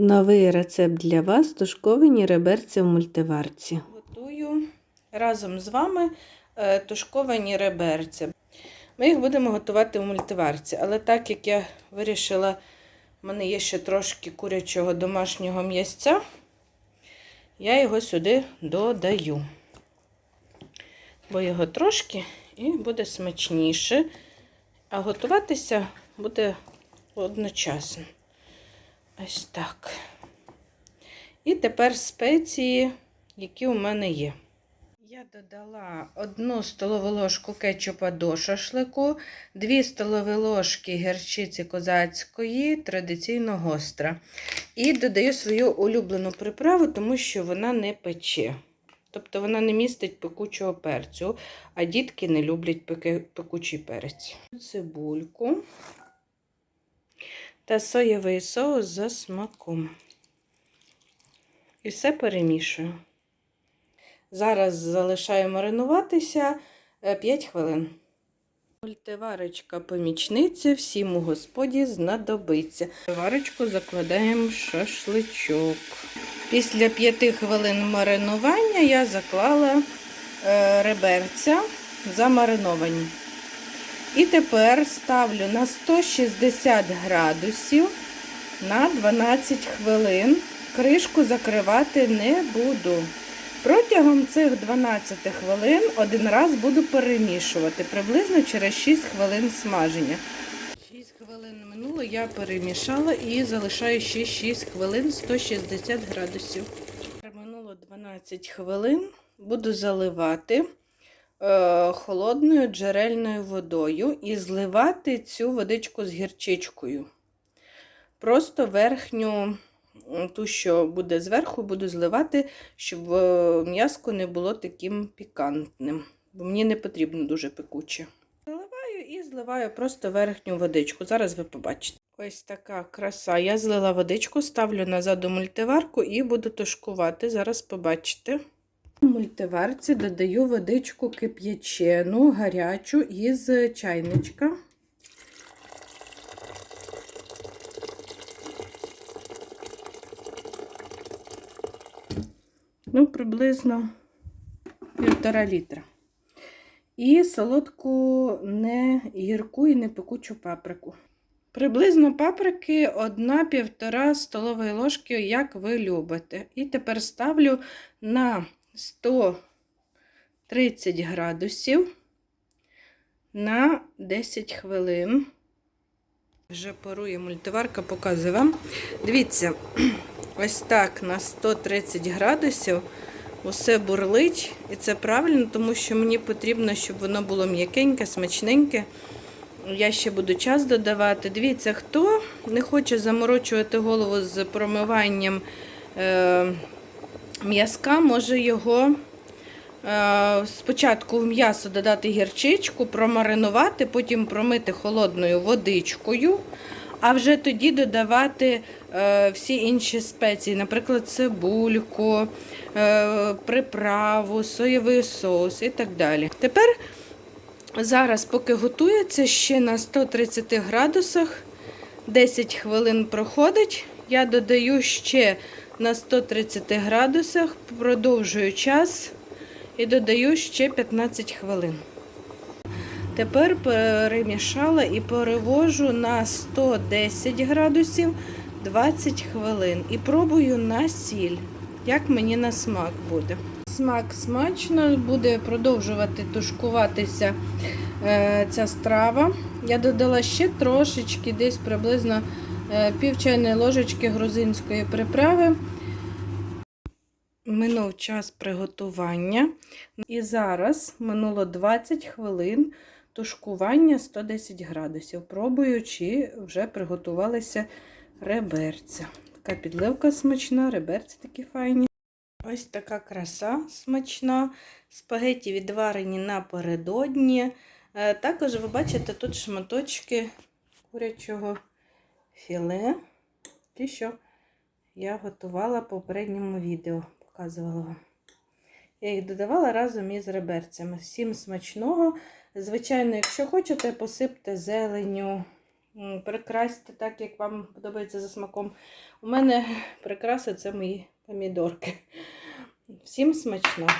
Новий рецепт для вас тушковані реберці в мультиварці. Готую разом з вами е, тушковані реберці. Ми їх будемо готувати в мультиварці, але так як я вирішила, в мене є ще трошки курячого домашнього м'ясця, я його сюди додаю. Бо його трошки і буде смачніше, а готуватися буде одночасно. Ось так. І тепер спеції, які у мене є. Я додала 1 столову ложку кетчупа до шашлику, 2 столові ложки гірчиці козацької, традиційно гостра. І додаю свою улюблену приправу, тому що вона не пече. Тобто вона не містить пекучого перцю, а дітки не люблять пекучий перець. Цибульку та соєвий соус за смаком. І все перемішую. Зараз залишаю маринуватися 5 хвилин. Мультиварочка помічниця всім у господі знадобиться. Варочку закладаємо в шашличок. Після 5 хвилин маринування я заклала е, реберця замариновані. І тепер ставлю на 160 градусів на 12 хвилин. Кришку закривати не буду. Протягом цих 12 хвилин один раз буду перемішувати, приблизно через 6 хвилин смаження. 6 хвилин минуло, я перемішала і залишаю ще 6 хвилин 160 градусів. Минуло 12 хвилин, буду заливати холодною джерельною водою і зливати цю водичку з гірчичкою. Просто верхню ту, що буде зверху, буду зливати, щоб е, м'яско не було таким пікантним. Бо мені не потрібно дуже пекуче. Заливаю і зливаю просто верхню водичку. Зараз ви побачите. Ось така краса. Я злила водичку, ставлю назад у мультиварку і буду тушкувати. Зараз побачите. Мультиварці додаю водичку кип'ячену, гарячу із чайничка. ну, приблизно півтора літра. І солодку не гірку і не пекучу паприку. Приблизно паприки 1-1,5 столової ложки, як ви любите. І тепер ставлю на 130 градусів на 10 хвилин. Вже парує мультиварка, показую вам. Дивіться, ось так на 130 градусів усе бурлить. І це правильно, тому що мені потрібно, щоб воно було м'якеньке, смачненьке. Я ще буду час додавати. Дивіться, хто не хоче заморочувати голову з промиванням е, м'язка, може його е, спочатку в м'ясо додати гірчичку, промаринувати, потім промити холодною водичкою, а вже тоді додавати е, всі інші спеції, наприклад, цибульку, е, приправу, соєвий соус і так далі. Тепер Зараз, поки готується, ще на 130 градусах 10 хвилин проходить. Я додаю ще на 130 градусах, продовжую час і додаю ще 15 хвилин. Тепер перемішала і перевожу на 110 градусів 20 хвилин. І пробую на сіль, як мені на смак буде смак смачно, буде продовжувати тушкуватися е, ця страва. Я додала ще трошечки, десь приблизно пів чайної ложечки грузинської приправи. Минув час приготування. І зараз минуло 20 хвилин тушкування 110 градусів. Пробую, чи вже приготувалися реберця. Така підливка смачна, реберці такі файні. Ось така краса смачна. Спагеті відварені напередодні. Е, Також ви бачите тут шматочки курячого філе. Ті, що я готувала в попередньому відео, показувала вам. Я їх додавала разом із реберцями. Всім смачного. Звичайно, якщо хочете, посипте зеленю, Прикрасьте так, як вам подобається за смаком. У мене прикраси це мої помідорки. Всім смачного!